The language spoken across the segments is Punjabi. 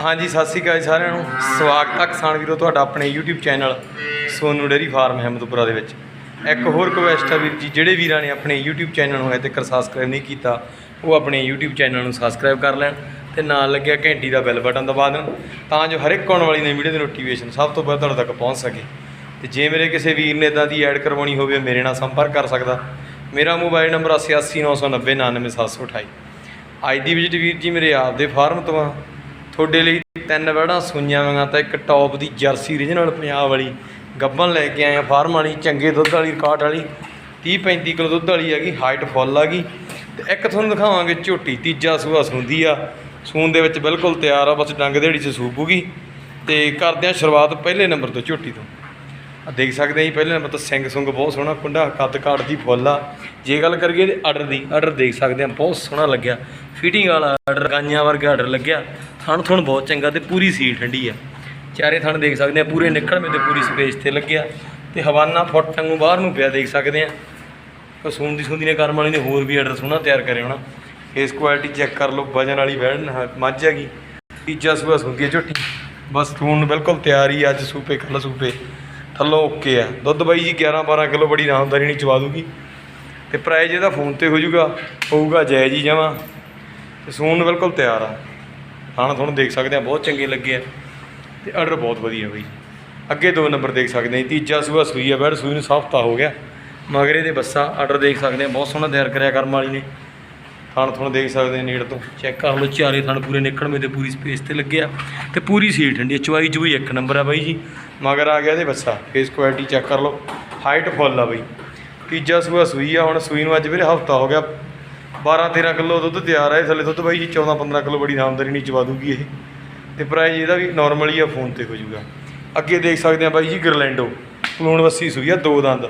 ਹਾਂਜੀ, ਸਤਿ ਸ਼੍ਰੀ ਅਕਾਲ ਜੀ ਸਾਰਿਆਂ ਨੂੰ। ਸਵਾਗਤ ਹੈ ਕਿਸਾਨ ਵੀਰੋ, ਤੁਹਾਡਾ ਆਪਣੇ YouTube channel Sonu dairy farm Ahmadpura ਦੇ ਵਿੱਚ। ਇੱਕ ਹੋਰ ਰਿਕੁਐਸਟ ਹੈ ਵੀਰ ਜੀ, ਜਿਹੜੇ ਵੀਰਾਂ ਨੇ ਆਪਣੇ YouTube ਚੈਨਲ ਨੂੰ ਹਜੇ ਤੱਕ ਸਬਸਕ੍ਰਾਈਬ ਨਹੀਂ ਕੀਤਾ, ਉਹ ਆਪਣੇ YouTube ਚੈਨਲ ਨੂੰ ਸਬਸਕ੍ਰਾਈਬ ਕਰ ਲੈਣ ਤੇ ਨਾਲ ਲੱਗਿਆ ਘੰਟੀ ਦਾ ਬੈਲ ਬਟਨ ਦਬਾ ਦੇਣ, ਤਾਂ ਜੋ ਹਰ ਇੱਕ ਆਉਣ ਵਾਲੀ ਨਵੀਂ ਵੀਡੀਓ ਦੀ ਨੋਟੀਫਿਕੇਸ਼ਨ ਸਭ ਤੋਂ ਪਹਿਲਾਂ ਤੁਹਾਡੇ ਤੱਕ ਪਹੁੰਚ ਸਕੇ। ਤੇ ਜੇ ਮੇਰੇ ਕਿਸੇ ਵੀਰ ਨੇ ਇਦਾਂ ਦੀ ਐਡ ਕਰਵਾਉਣੀ ਹੋਵੇ, ਮੇਰੇ ਨਾਲ ਸੰਪਰਕ ਕਰ ਸਕਦਾ। ਮੇਰਾ ਮੋਬਾਈਲ ਨੰਬਰ 8899090728 ਅੱਜ ਦੀ ਵਿਜ਼ਿਟ ਵੀਰ ਜੀ ਮੇਰੇ ਆਪ ਦੇ ਫਾਰਮ ਤੋਂ ਆ। ਤੁਹਾਡੇ ਲਈ ਤਿੰਨ ਵੜਾਂ ਸੂਈਆਂ ਵਾਂਗਾ ਤਾਂ ਇੱਕ ਟੌਪ ਦੀ ਜਰਸੀ ਰੀਜਨਲ ਪੰਜਾਬ ਵਾਲੀ। ਗੱਬਨ ਲੈ ਕੇ ਆਏ ਆ, ਫਾਰਮ ਵਾਲੀ, ਚੰਗੇ ਦੁੱਧ ਵਾਲੀ ਕਾਟ ਵਾਲੀ। 30 35 ਕਿਲੋ ਦੁੱਧ ਵਾਲੀ ਹੈਗੀ ਹਾਈਟ ਫੁੱਲ ਹੈਗੀ ਤੇ ਇੱਕ ਤੁਹਾਨੂੰ ਦਿਖਾਵਾਂਗੇ ਝੋਟੀ, ਤੀਜਾ ਸੂਆ ਸੁੰਦੀ ਆ। ਸੂਨ ਦੇ ਵਿੱਚ ਬਿਲਕੁਲ ਤਿਆਰ ਆ, ਬਸ ਡੰਗ ਦੇੜੀ ਚ ਸੂਪੂਗੀ ਤੇ ਕਰਦੇ ਆ ਸ਼ੁਰੂਆਤ ਪਹਿਲੇ ਨੰਬਰ ਤੋਂ ਝੋਟੀ ਤੋਂ। ਆ ਦੇਖ ਸਕਦੇ ਆ ਜੀ, ਪਹਿਲਾਂ ਮਤਲਬ ਤੋਂ ਸਿੰਘ ਸੁੰਗ ਬਹੁਤ ਸੋਹਣਾ ਕੁੰਡਾ, ਕੱਦ ਕਾਟ ਦੀ ਫੁੱਲ ਆ। ਜੇ ਗੱਲ ਕਰੀਏ ਇਹਦੇ ਆਰਡਰ ਦੀ ਆਰਡਰ ਦੇਖ ਸਕਦੇ ਆ, ਬਹੁਤ ਸੋਹਣਾ ਲੱਗਿਆ। ਫਿਟਿੰਗ ਵਾਲਾ ਆਰਡਰ ਗਾਈਆਂ ਵਰਗਾ ਆਰਡਰ ਲੱਗਿਆ। ਥਣ ਥਣ ਬਹੁਤ ਚੰਗਾ ਤੇ ਪੂਰੀ ਸੀਲ ਠੰਡੀ ਆ। ਚਾਰੇ ਥਣ ਦੇਖ ਸਕਦੇ ਆ, ਪੂਰੇ ਨਿਕਲਵੇਂ ਤੇ ਪੂਰੀ ਸਪੇਸ ਤੇ ਲੱਗਿਆ। ਤੇ ਹਵਾਨਾ ਫੁੱਟ ਵਾਂਗੂ ਬਾਹਰ ਨੂੰ ਪਿਆ ਦੇਖ ਸਕਦੇ ਆ। ਕਸੂਨ ਦੀ ਸੁੰਦੀ ਨੇ ਕਰਮ ਵਾਲੀ ਨੇ ਹੋਰ ਵੀ ਆਰਡਰ ਸੋਹਣਾ ਤਿਆਰ ਕਰਿਆ ਹੋਣਾ। ਫੇਸ ਕੁਆਲਿਟੀ ਚੈੱਕ ਕਰ ਲਓ, ਵਜਨ ਵਾਲੀ ਬੈਠ ਮੱਝ ਹੈਗੀ। ਤੀਜਾ ਸੂਆ ਸੁੰਦੀ ਹੈ ਝੋਟੀ। ਬਸ ਤੂਨ ਬਿਲਕੁਲ ਤਿਆਰ ਹੀ ਅੱਜ ਸੂਪੇ ਕੱਲ ਸੂਪੇ। ਥੱਲੋਂ ਓਕੇ ਆ। ਦੁੱਧ ਬਾਈ ਜੀ 11 12 ਕਿਲੋ ਬੜੀ ਆਰਾਮਦਾਰੀ ਨਹੀਂ ਚਵਾ ਦੂਗੀ। ਤੇ ਪ੍ਰਾਈਜ਼ ਇਹਦਾ ਫੋਨ ਤੇ ਹੋ ਜਾਊਗਾ ਹੋਊਗਾ ਜਾਇਜ਼ ਹੀ ਜਮਾਂ। ਤੇ ਸੂਨ ਬਿਲਕੁਲ ਤਿਆਰ ਆ। ਖਾਣਾ ਤੁਹਾਨੂੰ ਦੇਖ ਸਕਦੇ ਆ, ਬਹੁਤ ਚੰਗੇ ਲੱਗੇ ਆ। ਤੇ ਆਰਡਰ ਬਹੁਤ ਵਧੀਆ ਬਾਈ। ਅੱਗੇ ਦੋ ਨੰਬਰ ਦੇਖ ਸਕਦੇ ਆ ਜੀ। ਤੀਜਾ ਸੂਆ ਸੂਈ ਆ, ਬੈਡ ਸੂਈ ਨੂੰ ਸਫਤਾ ਹੋ ਗਿਆ। ਮਗਰੇ ਦੇ ਬੱਸਾ ਆਰਡਰ ਦੇਖ ਸਕਦੇ ਆ। ਬਹੁਤ ਸੋਹਣਾ ਤਿਆਰ ਕਰਿਆ ਕਰਮ ਵਾਲੀ ਨੇ। ਥਣ ਤੁਹਾਨੂੰ ਦੇਖ ਸਕਦੇ ਆ ਨੇੜ ਤੋਂ। ਚੈੱਕ ਕਰ ਲਓ ਚਾਰੇ ਥਣ ਪੂਰੇ ਨਿਕਲਵੇਂ ਤੇ ਪੂਰੀ ਸਪੇਸ ਤੇ ਲੱਗਿਆ ਤੇ ਪੂਰੀ ਸੀਲ ਠੰਡੀ। ਚਵਾਈ ਚੁਈ ਇੱਕ ਨੰਬਰ ਆ ਬਾਈ ਜੀ। ਮਗਰ ਆ ਗਿਆ ਇਹਦੇ ਬੱਸਾ ਫੇਸ ਕੁਆਲਿਟੀ ਚੈੱਕ ਕਰ ਲਓ। ਹਾਈਟ ਫੁੱਲ ਆ ਬਾਈ। ਤੀਜਾ ਸੂਆ ਸੂਈ ਆ ਹੁਣ ਸੂਈ ਨੂੰ ਅੱਜ ਵੀਰੇ ਹਫਤਾ ਹੋ ਗਿਆ। 12 13 ਕਿਲੋ ਦੁੱਧ ਤਿਆਰ ਆ ਇਹ ਥੱਲੇ ਦੁੱਧ ਬਾਈ ਜੀ 14 15 ਕਿਲੋ ਬੜੀ ਆਮਦਨੀ ਨਹੀਂ ਚਵਾ ਦੂਗੀ ਇਹ। ਤੇ ਪ੍ਰਾਈਜ਼ ਇਹਦਾ ਵੀ ਨਾਰਮਲ ਹੀ ਆ ਫੋਨ ਤੇ ਹੋ ਜਾਊਗਾ। ਅੱਗੇ ਦੇਖ ਸਕਦੇ ਆ ਬਾਈ ਜੀ ਗਰਲੈਂਡੋ ਪਲੂਣ ਵੱਸੀ ਸੂਈ ਆ ਦੋ ਦੰਦ।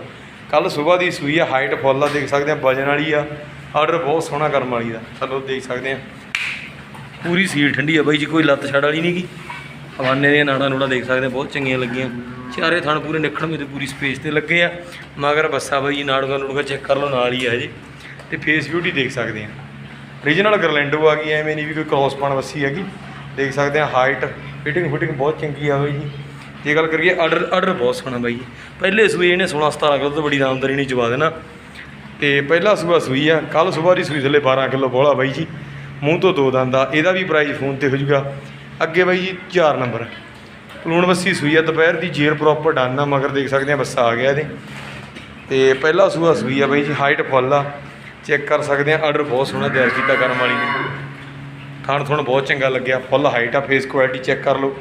ਕੱਲ ਸਵੇਰ ਦੀ ਸੂਈ ਆ ਹਾਈਟ ਫੁੱਲ ਆ ਦੇਖ ਸਕਦੇ ਆ ਵਜਨ ਵਾਲੀ ਆ। ਆਰਡਰ ਬਹੁਤ ਸੋਹਣਾ ਕਰਮ ਵਾਲੀ ਦਾ, ਚਲੋ ਦੇਖ ਸਕਦੇ ਆ ਪੂਰੀ ਸੀਲ ਠੰਡੀ ਆ ਬਾਈ ਜੀ, ਕੋਈ ਲੱਤ ਛੜ ਵਾਲੀ ਨਹੀਂ ਗੀ। ਹਵਾਨੇ ਦੀਆਂ ਨਾੜਾਂ ਨੂੜਾਂ ਦੇਖ ਸਕਦੇ ਆ ਬਹੁਤ ਚੰਗੀਆਂ ਲੱਗੀਆਂ। ਚਾਰੇ ਥਣ ਪੂਰੇ ਨਿਕਲਵੇਂ ਤੇ ਪੂਰੀ ਸਪੇਸ ਤੇ ਲੱਗੇ ਆ। ਮਗਰ ਬੱਸਾ ਬਾਈ ਜੀ, ਨਾੜੂਆਂ ਨੂੜੂਆਂ ਚੈੱਕ ਕਰ ਲਓ, ਨਾਲ ਹੀ ਆ ਜੀ ਤੇ ਫੇਸ ਬਿਊਟੀ ਦੇਖ ਸਕਦੇ ਆ ਰੀਜਨਲ ਗਰਲੈਂਡੋ ਆ ਗਈ, ਐਵੇਂ ਨਹੀਂ ਵੀ ਕੋਈ ਕ੍ਰੋਸ ਪਾਣ ਵੱਸੀ ਹੈਗੀ। ਦੇਖ ਸਕਦੇ ਆ ਹਾਈਟ ਫਿਟਿੰਗ ਫਿਟਿੰਗ ਬਹੁਤ ਚੰਗੀ ਆ ਬਾਈ ਜੀ। ਜੇ ਗੱਲ ਕਰੀਏ ਆਰਡਰ ਆਰਡਰ ਬਹੁਤ ਸੋਹਣਾ ਬਾਈ ਜੀ। ਪਹਿਲੇ ਸੂਈ ਇਹਨੇ 16 17 ਕਿਲੋ ਤੋਂ ਬੜੀ ਆਮਦਨੀ ਨਹੀਂ ਚਵਾ ਦੇਣਾ। ਤੇ ਪਹਿਲਾ ਸੂਆ ਸੂਈ ਆ ਕੱਲ ਸਵੇਰ ਦੀ ਸੂਈ ਥੱਲੇ 12 ਕਿਲੋ ਬੋਲਾ ਬਾਈ ਜੀ। ਮੂੰਹ ਤੋਂ ਦੋ ਦੰਦ ਆ, ਇਹਦਾ ਵੀ ਪ੍ਰਾਈਸ ਫੋਨ ਤੇ ਹੋ ਜਾਊਗਾ ਅੱਗੇ ਬਾਈ ਜੀ 4 ਨੰਬਰ ਪਲੂਣ ਬੱਸੀ ਸੂਈ ਆ ਦੁਪਹਿਰ ਦੀ ਜੇਰ ਪ੍ਰੋਪਰ ਡਨ ਆ, ਮਗਰ ਦੇਖ ਸਕਦੇ ਆ ਬੱਸਾ ਆ ਗਿਆ ਇਹਦੇ। ਤੇ ਪਹਿਲਾ ਸੂਆ ਸੂਈ ਆ ਬਾਈ ਜੀ ਹਾਈਟ ਫੁੱਲ ਆ। ਚੈੱਕ ਕਰ ਸਕਦੇ ਆ ਆਰਡਰ ਬਹੁਤ ਸੋਹਣਾ ਤਿਆਰ ਕੀਤਾ ਕਰਮ ਵਾਲੀ ਨੇ। ਥਣ ਥਣ ਬਹੁਤ ਚੰਗਾ ਲੱਗਿਆ ਫੁੱਲ ਹਾਈਟ ਆ ਫੇਸ ਕੁਆਲਿਟੀ ਚੈੱਕ ਕਰ ਲਓ।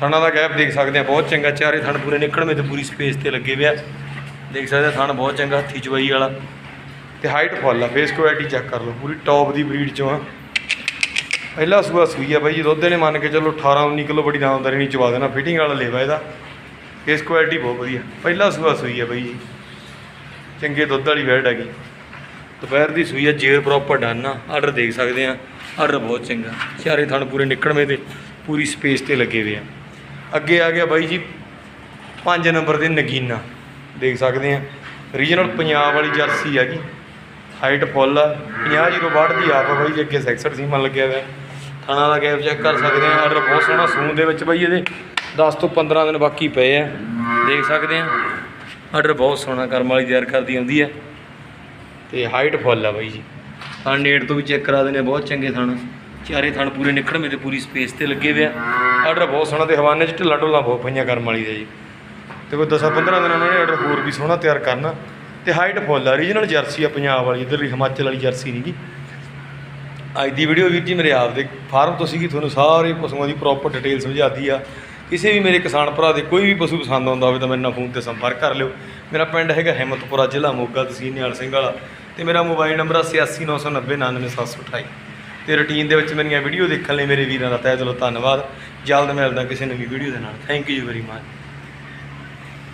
ਥਣਾਂ ਦਾ ਗੈਪ ਦੇਖ ਸਕਦੇ ਆ, ਬਹੁਤ ਚੰਗਾ, ਚਾਰੇ ਥਣ ਪੂਰੇ ਨਿਕਲਵੇਂ ਤੇ ਪੂਰੀ ਸਪੇਸ ਤੇ ਲੱਗੇ ਹੋਏ ਦੇਖ ਸਕਦੇ ਆ, ਥਣ ਬਹੁਤ ਚੰਗਾ, ਹੱਥੀ ਚਵਾਈ ਵਾਲਾ। ਤੇ ਹਾਈਟ ਫੁੱਲ ਆ ਫੇਸ ਕੁਆਲਿਟੀ ਚੈੱਕ ਕਰ ਲਓ, ਪੂਰੀ ਟੌਪ ਦੀ ਬਰੀਡ ਚੋਂ ਆ। ਪਹਿਲਾ ਸੂਆ ਸੂਈ ਆ ਬਾਈ ਜੀ, ਦੁੱਧ ਨੇ ਮੰਨ ਕੇ ਚੱਲੋ 18 19 ਕਿਲੋ ਬੜੀ ਆਮਦਨੀ ਨਹੀਂ ਚਵਾ ਦੇਣਾ ਫਿਟਿੰਗ ਵਾਲਾ ਲੇਵਾ ਇਹਦਾ। ਫੇਸ ਕੁਆਲਿਟੀ ਬਹੁਤ ਵਧੀਆ। ਪਹਿਲਾ ਸੂਆ ਸੂਈ ਆ ਬਾਈ ਜੀ। ਚੰਗੇ ਦੁੱਧ ਵਾਲੀ ਵੈੜ ਹੈਗੀ। ਦੁਪਹਿਰ ਦੀ ਸੂਈ ਆ ਜੇਰ ਪ੍ਰੋਪਰ ਡਨ ਆ ਆਰਡਰ ਦੇਖ ਸਕਦੇ ਆ। ਆਰਡਰ ਬਹੁਤ ਚੰਗਾ। ਚਾਰੇ ਥਣ ਪੂਰੇ ਨਿਕਲਵੇਂ ਤੇ ਪੂਰੀ ਸਪੇਸ ਤੇ ਲੱਗੇ ਹੋਏ ਆ। ਅੱਗੇ ਆ ਗਿਆ ਬਾਈ ਜੀ 5 ਨੰਬਰ ਦੇ ਨਗੀਨਾ। ਦੇਖ ਸਕਦੇ ਆ। ਰੀਜਨਲ ਪੰਜਾਬ ਵਾਲੀ ਜਰਸੀ ਹੈਗੀ। ਹਾਈਟ ਫੁੱਲ ਆ। 50 ਜੀਰੋ ਬਾਹਠ ਦੀ ਆਪ ਬਾਈ ਜੀ ਅੱਗੇ 66 ਸੀਮਾ ਲੱਗਿਆ ਹੋਇਆ। ਥਾਣਾ ਦਾ ਗੈਪ ਚੈੱਕ ਕਰ ਸਕਦੇ ਆ ਆਰਡਰ ਬਹੁਤ ਸੋਹਣਾ ਸੂਨ ਦੇ ਵਿੱਚ ਬਾਈ ਇਹਦੇ। 10 ਤੋਂ 15 ਦਿਨ ਬਾਕੀ ਪਏ ਆ। ਦੇਖ ਸਕਦੇ ਆ ਆਰਡਰ ਬਹੁਤ ਸੋਹਣਾ ਕਰਮ ਵਾਲੀ ਤਿਆਰ ਕਰਦੀ ਆਉਂਦੀ ਹੈ ਤੇ ਹਾਈਟ ਫੁੱਲ ਆ ਬਾਈ ਜੀ। ਥਣ ਨੇੜ ਤੋਂ ਵੀ ਚੈੱਕ ਕਰਾ ਦਿੰਦੇ ਆ ਬਹੁਤ ਚੰਗੇ ਥਣ। ਚਾਰੇ ਥਣ ਪੂਰੇ ਨਿਕਲਵੇਂ ਤੇ ਪੂਰੀ ਸਪੇਸ ਤੇ ਲੱਗੇ ਹੋਏ ਆ। ਆਰਡਰ ਬਹੁਤ ਸੋਹਣਾ ਤੇ ਹਵਾਨੇ 'ਚ ਢਿੱਲਾ ਢੁੱਲਾ ਬਹੁਤ ਪਈਆਂ ਕਰਮ ਵਾਲੀ ਦਾ ਜੀ। ਤੇ ਕੋਈ 10 15 ਦਿਨਾਂ ਨੂੰ ਆਰਡਰ ਹੋਰ ਵੀ ਸੋਹਣਾ ਤਿਆਰ ਕਰਨਾ। ਤੇ ਹਾਈਟ ਫੁੱਲ ਆ ਰੀਜਨਲ ਜਰਸੀ ਆ, ਪੰਜਾਬ ਵਾਲੀ, ਇੱਧਰਲੀ ਹਿਮਾਚਲ ਵਾਲੀ ਜਰਸੀ ਨਹੀਂ ਗੀ ਅੱਜ ਦੀ ਵੀਡੀਓ ਵੀਰ ਜੀ ਮੇਰੇ ਆਪ ਦੇ ਫਾਰਮ ਤੋਂ ਸੀਗੀ, ਤੁਹਾਨੂੰ ਸਾਰੇ ਪਸ਼ੂਆਂ ਦੀ ਪ੍ਰੋਪਰ ਡਿਟੇਲ ਸਮਝਾਤੀ ਆ। ਕਿਸੇ ਵੀ ਮੇਰੇ ਕਿਸਾਨ ਭਰਾ ਦੇ ਕੋਈ ਵੀ ਪਸ਼ੂ ਪਸੰਦ ਆਉਂਦਾ ਹੋਵੇ ਤਾਂ ਮੇਰੇ ਨਾਲ ਫੋਨ ਤੇ ਸੰਪਰਕ ਕਰ ਲਿਓ। ਮੇਰਾ ਪਿੰਡ ਹੈਗਾ ਹਿੰਮਤਪੁਰਾ, ਜ਼ਿਲ੍ਹਾ ਮੋਗਾ ਤਹਿਸੀਲ ਨਿਹਾਲ ਸਿੰਘ ਵਾਲਾ ਤੇ ਮੇਰਾ ਮੋਬਾਈਲ ਨੰਬਰ ਆ 8699099728 ਤੇ ਰੁਟੀਨ ਦੇ ਵਿੱਚ ਮੇਰੀਆਂ ਵੀਡੀਓ ਦੇਖਣ ਲਈ ਮੇਰੇ ਵੀਰਾਂ ਦਾ ਤਹਿ ਦਿਲੋਂ ਧੰਨਵਾਦ। ਜਲਦ ਮਿਲਦਾ ਕਿਸੇ ਨਵੀਂ ਵੀਡੀਓ ਦੇ ਨਾਲ। Thank you very much